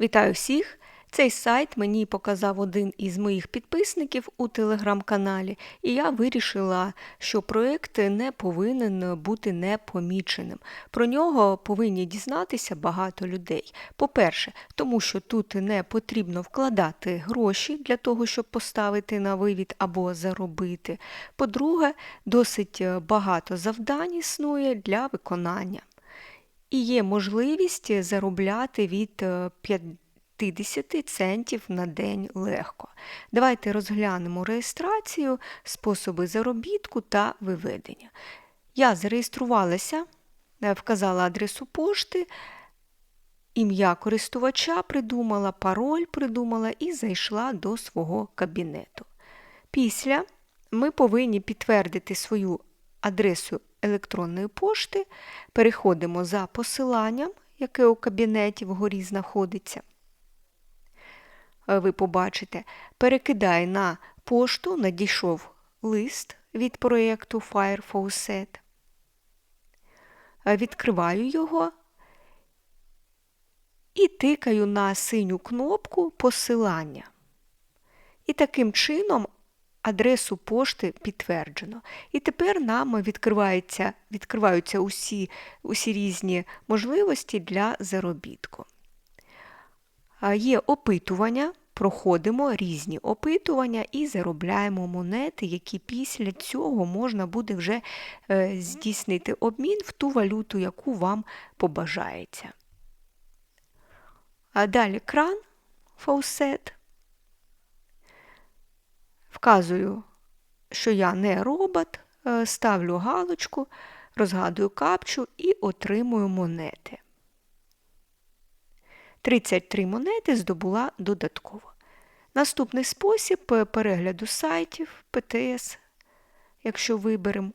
Вітаю всіх! Цей сайт мені показав один із моїх підписників у телеграм-каналі, і я вирішила, що проєкт не повинен бути непоміченим. Про нього повинні дізнатися багато людей. По-перше, тому що тут не потрібно вкладати гроші для того, щоб поставити на вивід або заробити. По-друге, досить багато завдань існує для виконання. І є можливість заробляти від 50 центів на день легко. Давайте розглянемо реєстрацію, способи заробітку та виведення. Я зареєструвалася, вказала адресу пошти, ім'я користувача придумала, пароль придумала і зайшла до свого кабінету. Після ми повинні підтвердити свою адресу електронної пошти, переходимо за посиланням, яке у кабінеті вгорі знаходиться. Ви побачите, перекидаю на пошту, надійшов лист від проєкту FireFaucet. Відкриваю його і тикаю на синю кнопку посилання. І таким чином адресу пошти підтверджено. І тепер нам відкриваються, відкриваються усі, усі різні можливості для заробітку. Є опитування, проходимо різні опитування і заробляємо монети, які після цього можна буде вже е, здійснити обмін в ту валюту, яку вам побажається. А далі кран фаусет. Вказую, що я не робот, е, ставлю галочку, розгадую капчу і отримую монети. 33 монети здобула додатково. Наступний спосіб е, перегляду сайтів ПТС, якщо виберемо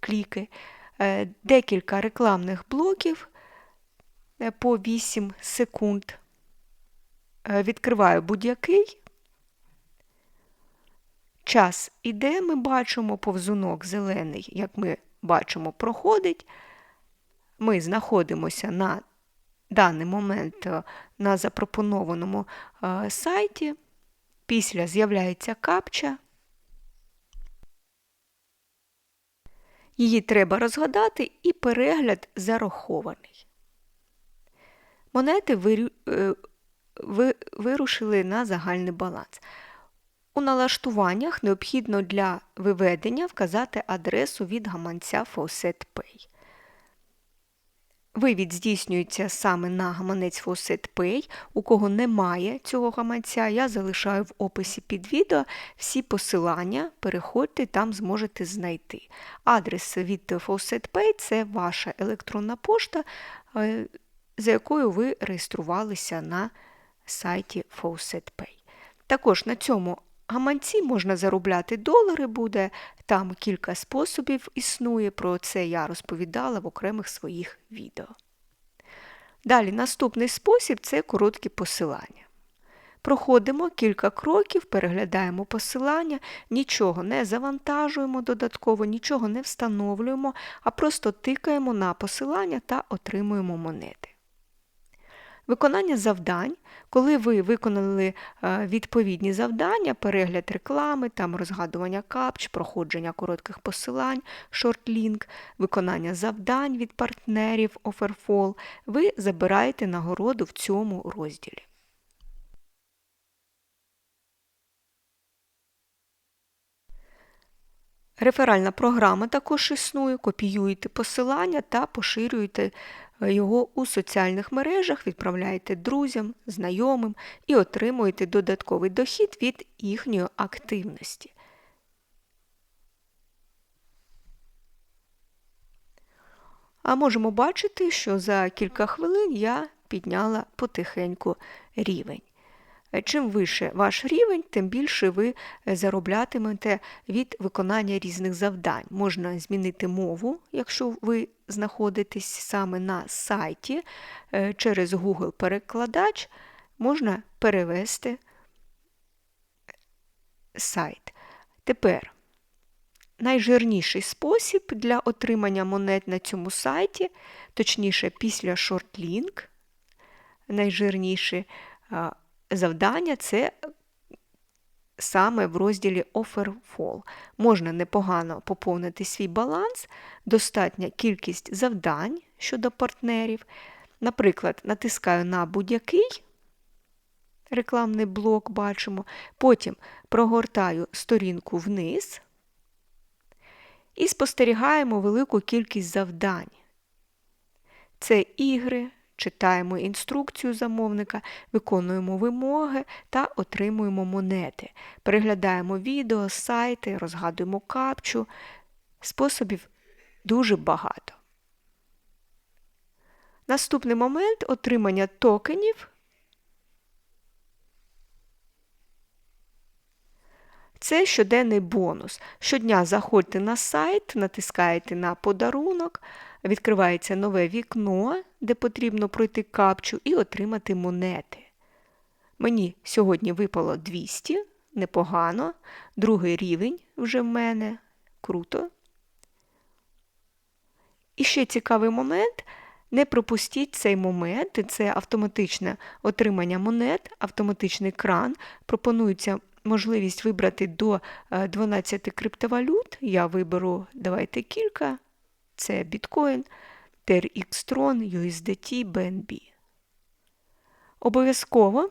кліки, е, декілька рекламних блоків по 8 секунд. Відкриваю будь-який. Час іде, ми бачимо повзунок зелений, як ми бачимо, проходить. Ми знаходимося на даний момент е, на запропонованому е, сайті. Після з'являється капча. Її треба розгадати і перегляд зарахований. Монети е, вирушили на загальний баланс. У налаштуваннях необхідно для виведення вказати адресу від гаманця Faucet Pay. Вивід здійснюється саме на гаманець Faucet Pay. У кого немає цього гаманця, я залишаю в описі під відео всі посилання, переходьте, там зможете знайти. Адрес від Faucet Pay – це ваша електронна пошта, е, за якою ви реєструвалися на сайті Faucet Pay. Також на цьому гаманці можна заробляти долари буде, там кілька способів існує, про це я розповідала в окремих своїх відео. Далі наступний спосіб це короткі посилання. Проходимо кілька кроків, переглядаємо посилання, нічого не завантажуємо додатково, нічого не встановлюємо, а просто тикаємо на посилання та отримуємо монети. Виконання завдань, коли ви виконали е, відповідні завдання, перегляд реклами, там розгадування капч, проходження коротких посилань, шортлінк, виконання завдань від партнерів Offerfall, ви забираєте нагороду в цьому розділі. Реферальна програма також існує, копіюєте посилання та поширюєте його у соціальних мережах, відправляєте друзям, знайомим і отримуєте додатковий дохід від їхньої активності. А можемо бачити, що за кілька хвилин я підняла потихеньку рівень. Чим вище ваш рівень, тим більше ви е, зароблятимете від виконання різних завдань. Можна змінити мову, якщо ви знаходитесь саме на сайті, е, через Google-перекладач можна перевести сайт. Тепер найжирніший спосіб для отримання монет на цьому сайті, точніше, після найжирніші а, завдання це саме в розділі Offer Fall. Можна непогано поповнити свій баланс, достатня кількість завдань щодо партнерів. Наприклад, натискаю на будь-який рекламний блок, бачимо, потім прогортаю сторінку вниз і спостерігаємо велику кількість завдань. Це ігри, читаємо інструкцію замовника, виконуємо вимоги та отримуємо монети. Переглядаємо відео, сайти, розгадуємо капчу. Способів дуже багато. Наступний момент отримання токенів. Це щоденний бонус. Щодня заходьте на сайт, натискаєте на подарунок, відкривається нове вікно, де потрібно пройти капчу і отримати монети. Мені сьогодні випало 200, непогано. Другий рівень вже в мене. Круто. І ще цікавий момент. Не пропустіть цей момент, це автоматичне отримання монет, автоматичний кран. Пропонується можливість вибрати до 12 криптовалют. Я виберу, давайте кілька. Це біткоін, TRX Tron, USDT, BNB. Обов'язково.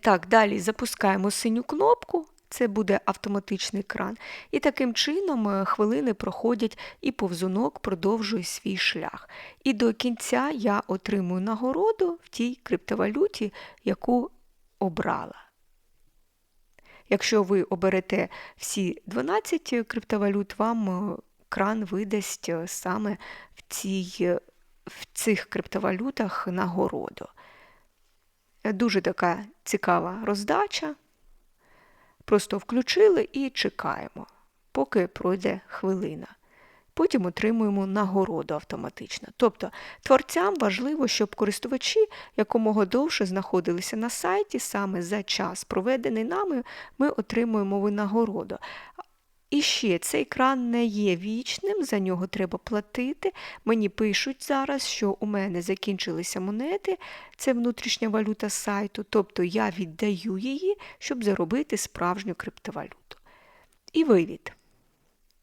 Так, далі запускаємо синю кнопку. Це буде автоматичний кран. І таким чином е, хвилини проходять і повзунок продовжує свій шлях. І до кінця я отримую нагороду в тій криптовалюті, яку обрала. Якщо ви оберете всі 12 криптовалют, вам е, кран видасть е, саме в, цій, в цих криптовалютах нагороду. Дуже така цікава роздача. Просто включили і чекаємо, поки пройде хвилина. Потім отримуємо нагороду автоматично. Тобто творцям важливо, щоб користувачі якомога довше знаходилися на сайті, саме за час, проведений нами, ми отримуємо винагороду. І ще цей кран не є вічним, за нього треба платити. Мені пишуть зараз, що у мене закінчилися монети, це внутрішня валюта сайту, тобто я віддаю її, щоб заробити справжню криптовалюту. І вивід.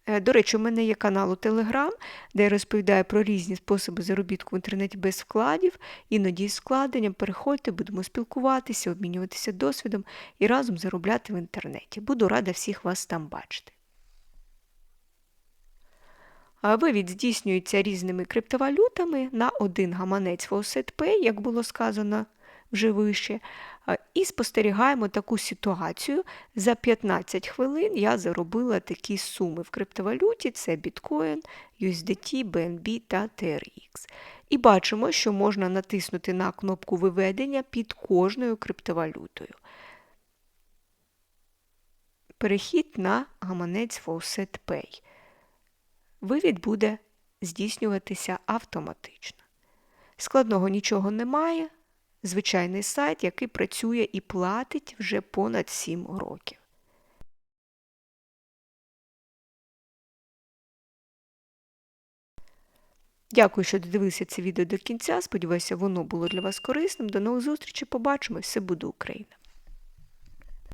Е, до речі, у мене є канал у Телеграм, де я розповідаю про різні способи заробітку в інтернеті без вкладів, іноді з вкладенням. Переходьте, будемо спілкуватися, обмінюватися досвідом і разом заробляти в інтернеті. Буду рада всіх вас там бачити. Вивід здійснюється різними криптовалютами на один гаманець FaucetPay, як було сказано вже вище. І спостерігаємо таку ситуацію. За 15 хвилин я заробила такі суми в криптовалюті: це біткоін, USDT, BNB та TRX. І бачимо, що можна натиснути на кнопку виведення під кожною криптовалютою. Перехід на гаманець FaucetPay вивід буде здійснюватися автоматично. Складного нічого немає. Звичайний сайт, який працює і платить вже понад 7 років. Дякую, що додивилися це відео до кінця. Сподіваюся, воно було для вас корисним. До нових зустрічей. Побачимо. Все буде Україна!